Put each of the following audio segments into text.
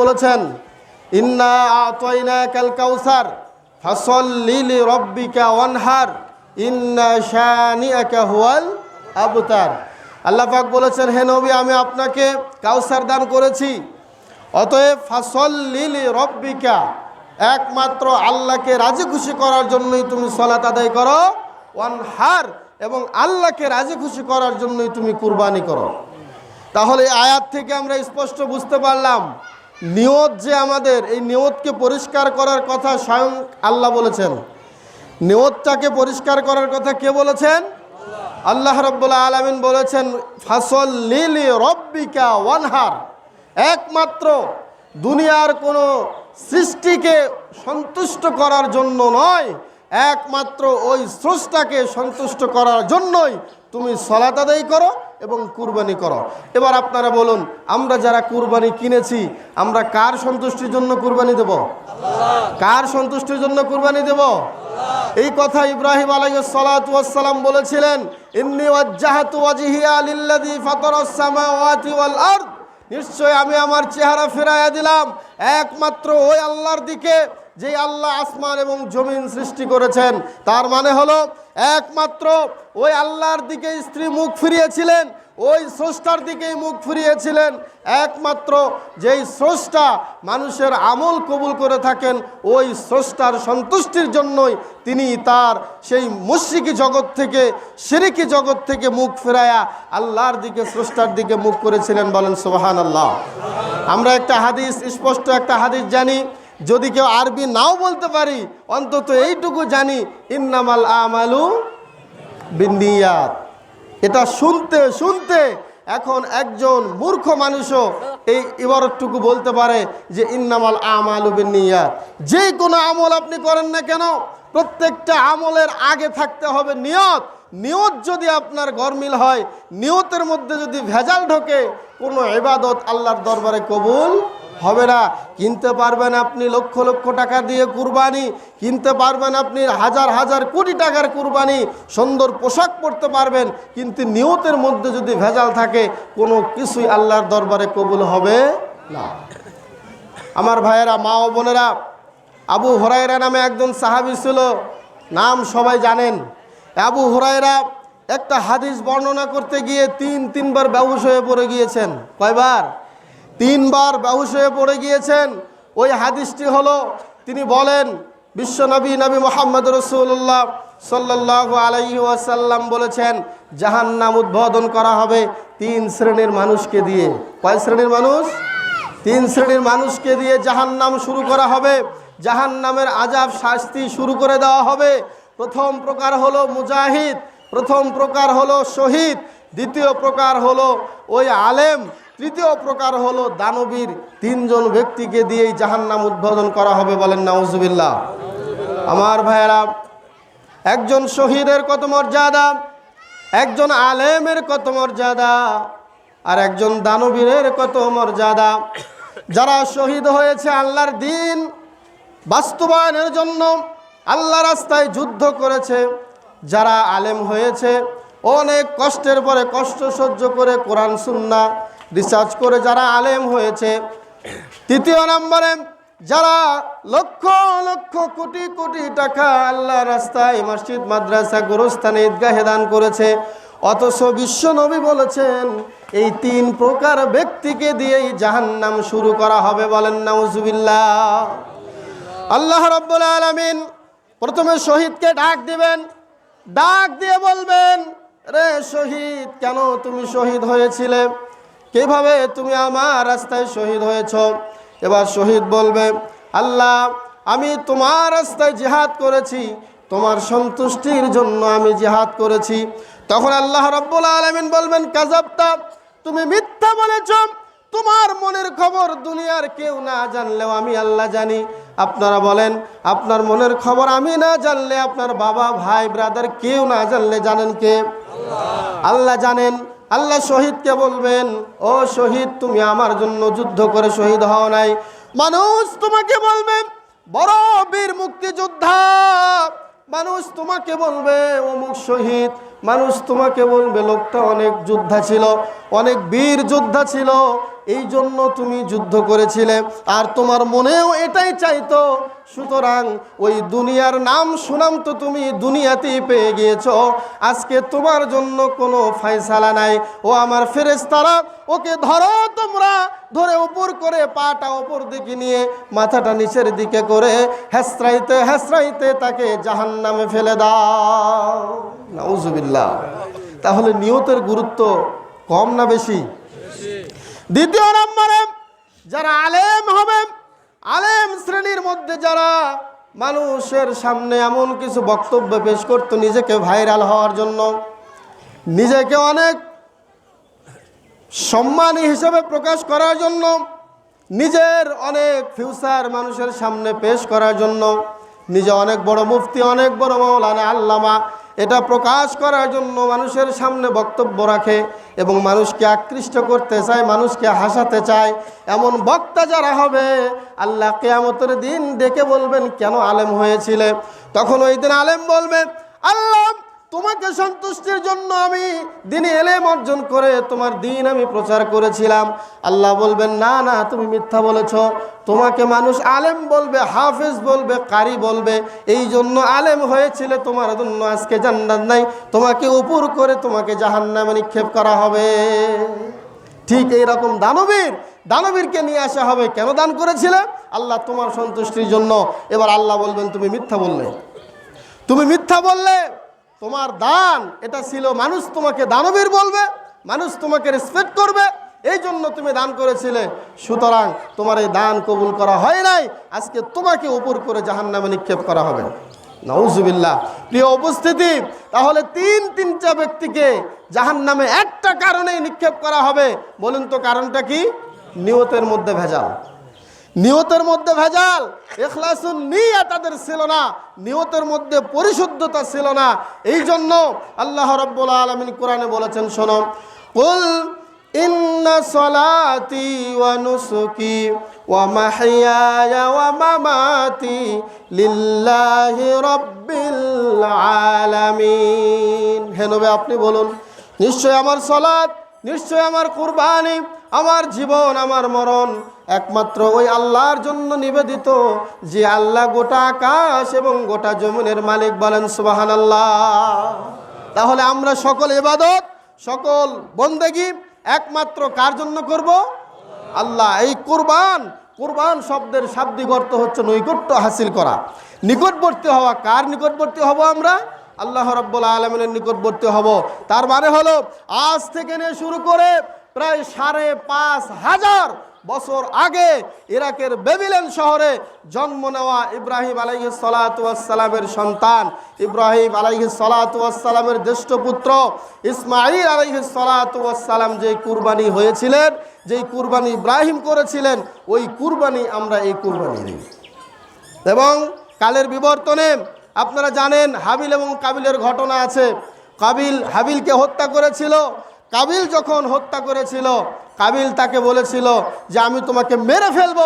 বলেছেন, ইন্না আতয়না কাল কাউসার ফসল লিলি রব্বিকা ওয়ানহার, ইন্না শানিয়াকা হুয়াল আবতার। আল্লাহ পাক বলেছেন, হে নবী, আমি আপনাকে কাউসার দান করেছি। অতএব ফাসল লিলি রব্বিকা একমাত্র আল্লাহকে রাজি খুশি করার জন্যই তুমি সলাত আদায় করো। ওয়ানহার, এবং আল্লাহকে রাজি খুশি করার জন্যই তুমি কুরবানি করো। তাহলে আয়াত থেকে আমরা স্পষ্ট বুঝতে পারলাম নিয়ত যে আমাদের, এই নিয়তকে পরিষ্কার করার কথা স্বয়ং আল্লাহ বলেছেন। নিয়তটাকে পরিষ্কার করার কথা কে বলেছেন? আল্লাহ রব্বুল্লাহ আলমিন বলেছেন, ফাসল লিলি রব্বিকা ওয়ানহার। একমাত্র দুনিয়ার কোনো সৃষ্টিকে সন্তুষ্ট করার জন্য নয়, একমাত্র ওই স্রষ্টাকে সন্তুষ্ট করার জন্যই তুমি সলাত আদায় করো। এবং কুরবানি করো। এবার আপনারা বলুন, আমরা যারা কুরবানি কিনেছি, আমরা কার সন্তুষ্টির জন্য কুরবানি দেব? কার সন্তুষ্টির জন্য কুরবানি দেব? এই কথা ইব্রাহিম আলাইসালাম বলেছিলেন নিশ্চয় আমি আমার চেহারা ফেরাইয়া দিলাম। একমাত্র ওই আল্লাহর দিকে যে আল্লাহ আসমান এবং জমিন সৃষ্টি করেছেন, তার মানে হলো একমাত্র ওই আল্লাহর দিকে স্ত্রী মুখ ফিরিয়েছিলেন, ওই স্রষ্টার দিকেই মুখ ফিরিয়েছিলেন। একমাত্র যেই স্রষ্টা মানুষের আমল কবুল করে থাকেন, ওই স্রষ্টার সন্তুষ্টির জন্যই তিনি তার সেই মুশ্রিকি জগৎ থেকে, সিরিকি জগৎ থেকে মুখ ফেরায়া আল্লাহর দিকে, স্রষ্টার দিকে মুখ করেছিলেন বলেন সোহান আল্লাহ আমরা একটা হাদিস, স্পষ্ট একটা হাদিস জানি যদি কেউ আরবি নাও বলতে পারি, অন্তত এইটুকু জানি, ইন্নামাল আমালু বিন্দিয়াত এটা শুনতে শুনতে এখন একজন মূর্খ মানুষও এই ইবারতটুকু বলতে পারে যে ইন্নামাল আমালু বিন্নিয়াত। যে কোনো আমল আপনি করেন না কেন, প্রত্যেকটা আমলের আগে থাকতে হবে নিয়ত। নিয়ত যদি আপনার গরমিল হয়, নিয়তের মধ্যে যদি ভেজাল ঢোকে, কোনো ইবাদত আল্লাহর দরবারে কবুল হবে না। কিনতে পারবেন আপনি লক্ষ লক্ষ টাকা দিয়ে কুরবানি, কিনতে পারবেন আপনি হাজার হাজার কোটি টাকার কুরবানি, সুন্দর পোশাক পরতে পারবেন, কিন্তু নিয়তের মধ্যে যদি ভেজাল থাকে, কোনো কিছুই আল্লাহর দরবারে কবুল হবে না। আমার ভাইয়েরা, মা ও বোনেরা, আবু হরাইরা নামে একজন সাহাবি ছিল, নাম সবাই জানেন। আবু হরাইরা একটা হাদিস বর্ণনা করতে গিয়ে তিন তিনবার ব্যবস হয়ে পড়ে গিয়েছেন। কয়বার? তিনবার ব্যবস হয়ে পড়ে গিয়েছেন। ওই হাদিসটি হলো, তিনি বলেন বিশ্বনবী নবী মোহাম্মদ রসুল্লাহ সাল্লাহ আলাইহি ওয়াসাল্লাম বলেছেন, জাহান্নাম উদ্বোধন করা হবে তিন শ্রেণির মানুষকে দিয়ে। কয় শ্রেণির মানুষ? তিন শ্রেণির মানুষকে দিয়ে জাহান্নাম শুরু করা হবে। জাহান্নামের আজাব শাস্তি শুরু করে দেওয়া হবে। প্রথম প্রকার হলো মুজাহিদ, প্রথম প্রকার হলো শহীদ, দ্বিতীয় প্রকার হলো ওই আলেম তৃতীয় প্রকার হলো দানবীর তিনজন ব্যক্তিকে দিয়েই জাহান্নাম উদ্বোধন করা হবে বলেন নাউজুবিল্লাহ। আমার ভাইয়েরা, একজন শহীদের কত মর্যাদা, একজন আলেমের কত মর্যাদা, আর একজন দানবীরের কত মর্যাদা। যারা শহীদ হয়েছে আল্লাহর দিন, বাস্তবায়নের জন্য আল্লাহ রাস্তায় যুদ্ধ করেছে, যারা আলেম হয়েছে, অনেক কষ্টের পরে কষ্ট সহ্য করে কোরআন সুন্না রিসার্চ করে যারা আলেম হয়েছে, তৃতীয় নম্বরে, যারা লক্ষ লক্ষ কোটি কোটি টাকা আল্লাহ রাস্তায় মসজিদ, মাদ্রাসা, গোরস্থানে ঈদগাহে দান করেছে, অথচ বিশ্ব নবী বলেছেন, এই তিন প্রকার ব্যক্তিকে দিয়েই জাহান্নাম শুরু করা হবে বলেন, নাউজুবিল্লাহ। আল্লাহ রব্বুল আলমিন প্রথমে শহীদকে ডাক দিবেন, ডাক দিয়ে বলবেন, রে শহীদ, কেন তুমি শহীদ হয়েছিলে? কীভাবে তুমি আমার রাস্তায় শহীদ হয়েছ? এবার শহীদ বলবে, আল্লাহ, আমি তোমার রাস্তায় জিহাদ করেছি, তোমার সন্তুষ্টির জন্য আমি জিহাদ করেছি। তখন আল্লাহ রব্বুল আলমিন বলবেন, কাজাবতা, তুমি মিথ্যা বলেছ, তোমার মনের খবর দুনিয়ার কেউ না জানলেও আমি আল্লাহ জানি। আপনারা বলেন, আপনার মনের খবর আমি না জানলে আপনার বাবা, ভাই ব্রাদার কেউ না জানলে জানেন কে? আল্লাহ জানেন। আল্লাহ শহীদকে বলবেন, ও শহীদ, তুমি আমার জন্য যুদ্ধ করে শহীদ হও নাই। মানুষ তোমাকে বলবে, বড় বীর মুক্তিযোদ্ধা। মানুষ তোমাকে বলবে, অমুক শহীদ। মানুষ তোমাকে বলবে, লোকটা অনেক যোদ্ধা ছিল, অনেক বীর যোদ্ধা ছিল। এই জন্য তুমি যুদ্ধ করেছিলে, আর তোমার মনেও এটাই চাইতো। সুতরাং ওই দুনিয়ার নাম সুনাম তো তুমি দুনিয়াতেই পেয়ে গিয়েছ। আজকে তোমার জন্য কোনো ফায়সালা নাই। ও আমার ফেরেস্তারা ওকে ধরো তোমরা। ধরে উপর করে পাটা ওপর দিকে নিয়ে মাথাটা নিচের দিকে করে হেসরাইতে হেসরাইতে তাকে জাহান নামে ফেলে দাও। নাউজুবিল্লাহ। তাহলে নিয়তের গুরুত্ব কম না বেশি? দ্বিতীয় নম্বরে যারা আলেম হবে, আলেম শ্রেণির মধ্যে যারা মানুষের সামনে এমন কিছু বক্তব্য পেশ করতো নিজেকে ভাইরাল হওয়ার জন্য, নিজেকে অনেক সম্মানী হিসেবে প্রকাশ করার জন্য, নিজের অনেক ফিউচার মানুষের সামনে পেশ করার জন্য, নিজে অনেক বড় মুফতি, অনেক বড় মৌলানা আল্লামা এটা প্রকাশ করার জন্য মানুষের সামনে বক্তব্য রাখে এবং মানুষকে আকৃষ্ট করতে চায়, মানুষকে হাসাতে চায়। এমন বক্তা যারা হবে, আল্লাহ কেয়ামতের দিন ডেকে বলবেন, কেন আলেম হয়েছিলে? তখন ওই দিন আলেম বলবেন আল্লাহ তোমাকে সন্তুষ্টির জন্য আমি দিনে এলেম অর্জন করে তোমার দিন আমি প্রচার করেছিলাম। আল্লাহ বলবেন, না না, তুমি মিথ্যা বলেছ। তোমাকে মানুষ আলেম বলবে, হাফেজ বলবে, কারি বলবে। এই জন্য আলেম হয়েছিল তোমার জন্য, আজকে জান্নাত নাই। তোমাকে উপর করে তোমাকে জাহান্নামে নিক্ষেপ করা হবে। ঠিক এইরকম দানবীর, দানবীরকে নিয়ে আসা হবে। কেন দান করেছিলে? আল্লাহ তোমার সন্তুষ্টির জন্য। এবার আল্লাহ বলবেন, তুমি মিথ্যা বললে। তুমি মিথ্যা বললে তোমার দান, এটা ছিল, মানুষ তোমাকে দানবীর বলবে, মানুষ তোমাকে রেসপেক্ট করবে, এই জন্য তুমি দান করেছিলে। সুতরাং তোমার এই দান কবুল করা হয় নাই, আজকে তোমাকে উপর করে জাহান নামে নিক্ষেপ করা হবে। নউজুবিল্লাহ। প্রিয় উপস্থিতি, তাহলে তিন তিনটা ব্যক্তিকে জাহান নামে একটা কারণেই নিক্ষেপ করা হবে। বলুন তো কারণটা কি? নিয়তের মধ্যে ভেজাল। নিয়তের মধ্যে ভেজাল, এখলাসুন তাদের ছিল না, নিয়তের মধ্যে পরিশুদ্ধতা ছিল না। এই জন্য আল্লাহ রব্বুল আলমিন কোরআনে বলেছেন, শোনো, কুল আলামিন। আপনি বলুন, নিশ্চয় আমার সলাত, নিশ্চয় আমার কুরবানি, আমার জীবন, আমার মরণ একমাত্র ওই আল্লাহর জন্য নিবেদিত, যে আল্লাহ গোটা আকাশ এবং গোটা জমিনের মালিক বলেন সুবাহান আল্লাহ তাহলে আমরা সকল এবাদত সকল বন্দেগি একমাত্র কার জন্য করব? আল্লাহ। এই কুরবান কুরবান শব্দের শাব্দিক অর্থ হচ্ছে নৈকট্য হাসিল করা। নিকটবর্তী হওয়া কার নিকটবর্তী হব আমরা? আল্লাহ রব্বুল আলমিনের নিকটবর্তী হব। তার মানে হলো, আজ থেকে নিয়ে শুরু করে প্রায় সাড়ে পাঁচ হাজার বছর আগে ইরাকের বেবিলেন শহরে জন্ম নেওয়া ইব্রাহিম আলাইহি সালাতামের সন্তান। ইব্রাহিম আলাইহি সালাতামের জ্যেষ্ঠ পুত্র ইসমাইল আলাইহি সালাতাম যে কুরবানি হয়েছিলেন, যেই কুরবানি ইব্রাহিম করেছিলেন, ওই কুরবানি আমরা এই কুরবানি দিই। এবং কালের বিবর্তনে আপনারা জানেন হাবিল এবং কাবিলের ঘটনা আছে। কাবিল হাবিলকে হত্যা করেছিল। কাবিল যখন হত্যা করেছিল কাবিল তাকে বলেছিল যে, আমি তোমাকে মেরে ফেলব।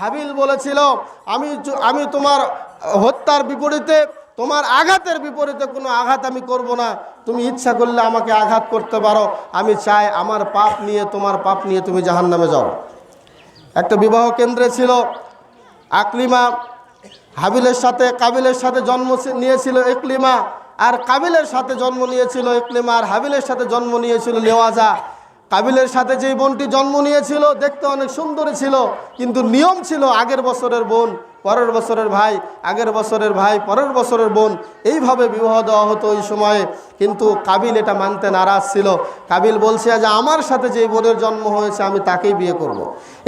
হাবিল বলেছিল, আমি আমি তোমার হত্যার বিপরীতে, তোমার আঘাতের বিপরীতে কোনো আঘাত আমি করব না। তুমি ইচ্ছা করলে আমাকে আঘাত করতে পারো। আমি চাই আমার পাপ নিয়ে, তোমার পাপ নিয়ে তুমি জাহান্নামে যাও। একটা বিবাহ কেন্দ্রে ছিল আকলিমা। হাবিলের সাথে, কাবিলের সাথে জন্ম নিয়েছিল একলিমা। আর কাবিলের সাথে জন্ম নিয়েছিল একলিমা। আর হাবিলের সাথে জন্ম নিয়েছিল নেওয়াজা। কাবিলের সাথে যেই বোনটি জন্ম নিয়েছিল, দেখতে অনেক সুন্দরী ছিল, কিন্তু নিয়ম ছিল আগের বছরের বোন, পরের বছরের ভাই, আগের বছরের ভাই, পরের বছরের বোন, এইভাবে বিবাহ দেওয়া হতো ওই সময়ে। কিন্তু কাবিল এটা মানতে নারাজ ছিল। কাবিল বলছে যে আমার সাথে যে বোনের জন্ম হয়েছে, আমি তাকেই বিয়ে করব।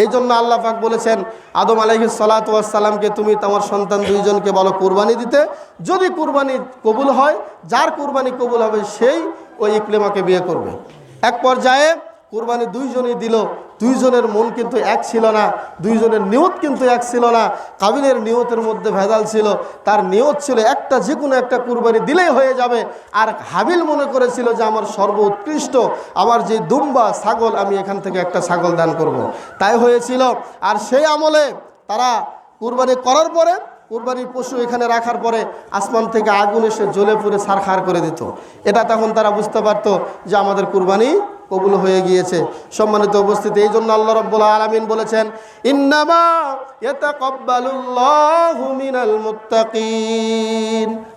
এই জন্য আল্লাহ পাক বলেছেন, আদম আলহি সালাতামকে তুমি তোমার সন্তান দুইজনকে বলো কুরবানি দিতে। যদি কুরবানি কবুল হয়, যার কুরবানি কবুল হবে, সেই ওই ইকলেমাকে বিয়ে করবে। এক পর্যায়ে কুরবানি দুইজনই দিল। দুইজনের মন কিন্তু এক ছিল না, দুইজনের নিয়ত কিন্তু এক ছিল না। কাবিলের নিয়তের মধ্যে ভেজাল ছিল। তার নিয়ত ছিল একটা, যে কোনো একটা কুরবানি দিলেই হয়ে যাবে। আর হাবিল মনে করেছিল যে আমার সর্বোৎকৃষ্ট, আমার যে দুম্বা ছাগল, আমি এখান থেকে একটা ছাগল দান করব। তাই হয়েছিল। আর সেই আমলে তারা কুরবানি করার পরে, কুরবানির পশু এখানে রাখার পরে আসমান থেকে আগুন এসে জ্বলে পুড়ে সারখার করে দিত। এটা তখন তারা বুঝতে পারতো যে আমাদের কুরবানি কবুল হয়ে গিয়েছে। সম্মানিত উপস্থিতি, এই জন্য আল্লাহ রব্বুল আলমিন বলেছেন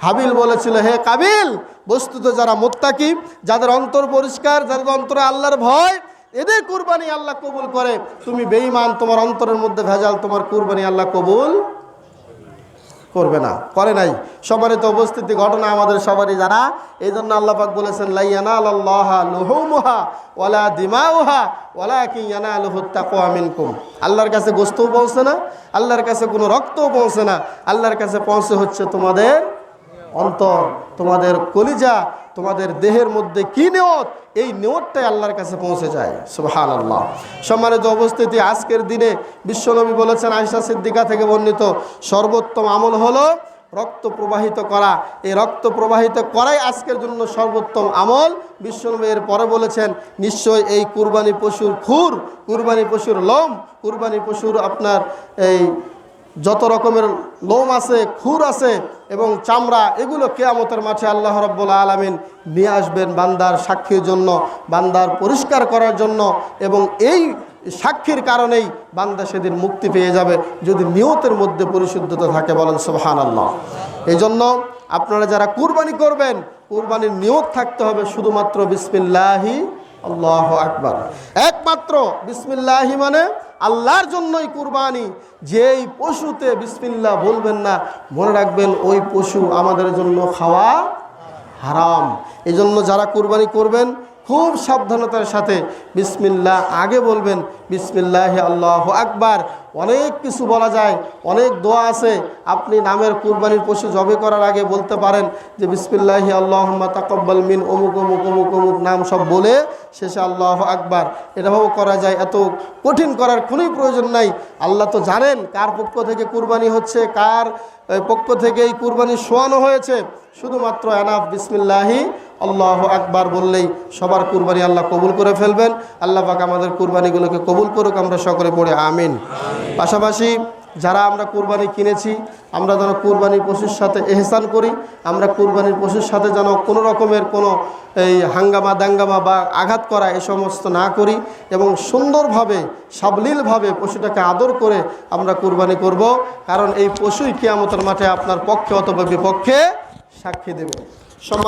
হাবিল বলেছিল, হে কাবিল, বস্তুত যারা মুত্তাকি, যাদের অন্তর পরিষ্কার, যাদের অন্তরে আল্লাহর ভয়, এদের কুরবানি আল্লাহ কবুল করে। তুমি বেঈমান, তোমার অন্তরের মধ্যে ভেজাল, তোমার কুরবানি আল্লাহ কবুল করবে না, করে নাই। সম্মানিত উপস্থিতি, ঘটনা আমাদের সবারই জানা। এই জন্য আল্লাপাক বলেছেন লাইয়ানা আল্লাহ আলহুত্তাকোয়া মিনকুম। আল্লাহর কাছে গোস্তও পৌঁছে না, আল্লাহর কাছে কোনো রক্তও পৌঁছে না। আল্লাহর কাছে পৌঁছে হচ্ছে তোমাদের অন্তর, তোমাদের কলিজা তোমাদের দেহের মধ্যে কি নিয়ত এই নিয়তটাই আল্লাহর কাছে পৌঁছে যায়। সুবহান আল্লাহ সম্মানিত উপস্থিতি, আজকের দিনে বিশ্বনবী বলেছেন আয়সা সিদ্দিকা থেকে বর্ণিত সর্বোত্তম আমল হলো রক্ত প্রবাহিত করা। এই রক্ত প্রবাহিত করাই আজকের জন্য সর্বোত্তম আমল। বিশ্বনবী এর পরে বলেছেন, নিশ্চয় এই কুরবানি পশুর খুর, কুরবানি পশুর লোম, কুরবানি পশুর আপনার এই যত রকমের লোম আছে, খুর আছে এবং চামড়া, এগুলো কেয়ামতের মাঠে আল্লাহ রব্বুল আলমিন নিয়ে আসবেন বান্দার সাক্ষীর জন্য, বান্দার পরিষ্কার করার জন্য এবং এই সাক্ষীর কারণেই বান্দা সেদিন মুক্তি পেয়ে যাবে যদি নিয়তের মধ্যে পরিশুদ্ধতা থাকে বলেন সুবহান আল্লাহ এই জন্য আপনারা যারা কুরবানি করবেন, কুরবানির নিয়ত থাকতে হবে শুধুমাত্র বিসমিল্লাহি, আল্লাহ আকবার। একমাত্র বিসমিল্লাহি মানে আল্লাহর জন্যই কুরবানি। যেই পশুতে বিসমিল্লা বলবেন না, মনে রাখবেন ওই পশু আমাদের জন্য খাওয়া হারাম। এই জন্য যারা কুরবানি করবেন, খুব সাবধানতার সাথে বিসমিল্লা আগে বলবেন, বিসমিল্লাহ আল্লাহ আকবার। অনেক কিছু বলা যায়, অনেক দোয়া আছে। আপনি নামের কুরবানির পশু জবে করার আগে বলতে পারেন যে, বিসমিল্লাহি আল্লাহ তাকব্বাল মিন অমুক অমুক অমুক অমুক নাম সব বলে শেষে আল্লাহ আকবার। এটাও করা যায়। এত কঠিন করার কোনোই প্রয়োজন নাই। আল্লাহ তো জানেন কার পক্ষ থেকে কুরবানি হচ্ছে, কার পক্ষ থেকে এই কুরবানি শোয়ানো হয়েছে। শুধুমাত্র এনাফ বিসমিল্লাহি আল্লাহ আকবার বললেই সবার কুরবানি আল্লাহ কবুল করে ফেলবেন। আল্লাহ পাক আমাদের কুরবানিগুলোকে কবুল করুক, আমরা সকলে পড়ে আমিন। পাশাপাশি যারা আমরা কুরবানি কিনেছি, আমরা যেন কুরবানির পশুর সাথে এহসান করি, আমরা কুরবানির পশুর সাথে যেন কোনো রকমের কোনো এই হাঙ্গামা, দাঙ্গামা বা আঘাত করা এ সমস্ত না করি এবং সুন্দরভাবে, সাবলীলভাবে পশুটাকে আদর করে আমরা কুরবানি করব। কারণ এই পশুই কেয়ামতের মাঠে আপনার পক্ষে অথবা বিপক্ষে সাক্ষী দেবে। সম্মান